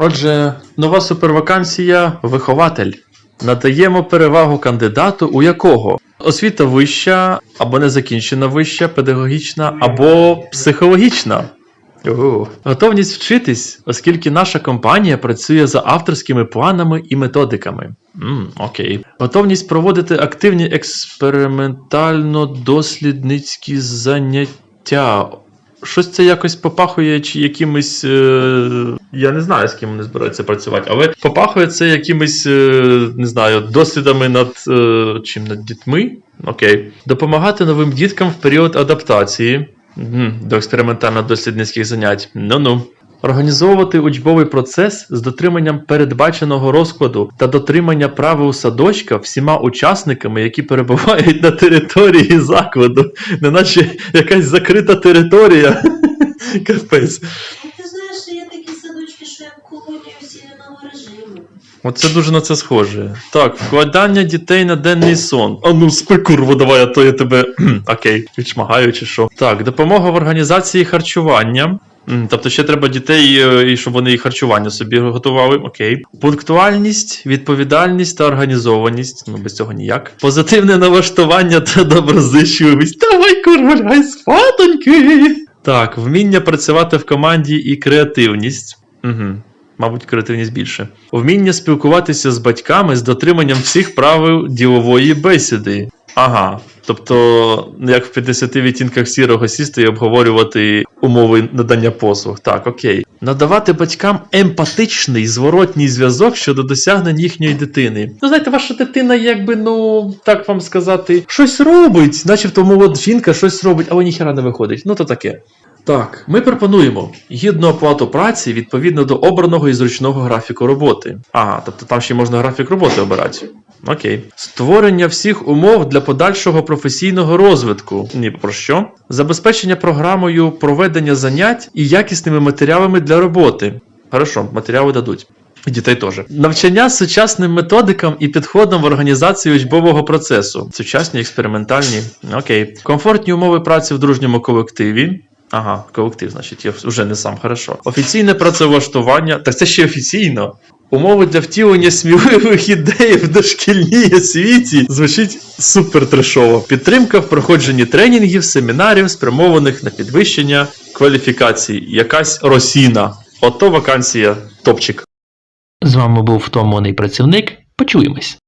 Отже, нова супервакансія вихователь. Надаємо перевагу кандидату, у якого освіта вища, або незакінчена вища, педагогічна, або психологічна. Ого. Готовність вчитись, оскільки наша компанія працює за авторськими планами і методиками. м окей. Готовність проводити активні експериментально-дослідницькі заняття. Щось це якось попахує чи якимись. Е, я не знаю, з ким вони збираються працювати, але попахує це якимись, е, не знаю, досвідами над е, чим над дітьми. Окей. Допомагати новим діткам в період адаптації до експериментально-дослідницьких занять. Ну-ну. Організовувати учбовий процес з дотриманням передбаченого розкладу та дотримання правил садочка всіма учасниками, які перебувають на території закладу, неначе якась закрита територія. Капець. Ти знаєш, є такі садочки, що як колонія усіленого режиму. Оце дуже на це схоже. Так, вкладання дітей на денний сон. А ну спи, курво, давай, а то я тебе. Окей, відшмагаю чи що. Так, допомога в організації харчування. Тобто ще треба дітей, е, і щоб вони і харчування собі готували. Окей. Пунктуальність, відповідальність та організованість. Ну, без цього ніяк. Позитивне налаштування та доброзичливість. Давай, курва, лягай спатоньки. Так, вміння працювати в команді і креативність. Угу. Мабуть, креативність більше. Вміння спілкуватися з батьками з дотриманням всіх правил ділової бесіди. Ага. Тобто, як в 50 відтінках сірого сісти і обговорювати умови надання послуг. Так, окей. Надавати батькам емпатичний зворотній зв'язок щодо досягнень їхньої дитини. Ну, знаєте, ваша дитина, якби, ну, так вам сказати, щось робить, начебто молода жінка щось робить, але ніхера не виходить. Ну, то таке. Так, ми пропонуємо гідну оплату праці відповідно до обраного і зручного графіку роботи. Ага, тобто там ще можна графік роботи обирати. Окей. Створення всіх умов для подальшого професійного розвитку. Ні, про що? Забезпечення програмою проведення занять і якісними матеріалами для роботи. Хорошо, матеріали дадуть. Дітей теж. Навчання сучасним методикам і підходам в організації учбового процесу. Сучасні, експериментальні. Окей. Комфортні умови праці в дружньому колективі. Ага, колектив, значить, я вже не сам хорошо. Офіційне працевлаштування. Так це ще офіційно. Умови для втілення сміливих ідей в дошкільній освіті звучить супер трешово. Підтримка в проходженні тренінгів, семінарів, спрямованих на підвищення кваліфікації. Якась росіна. Ото вакансія топчик. З вами був втомлений працівник. Почуємось.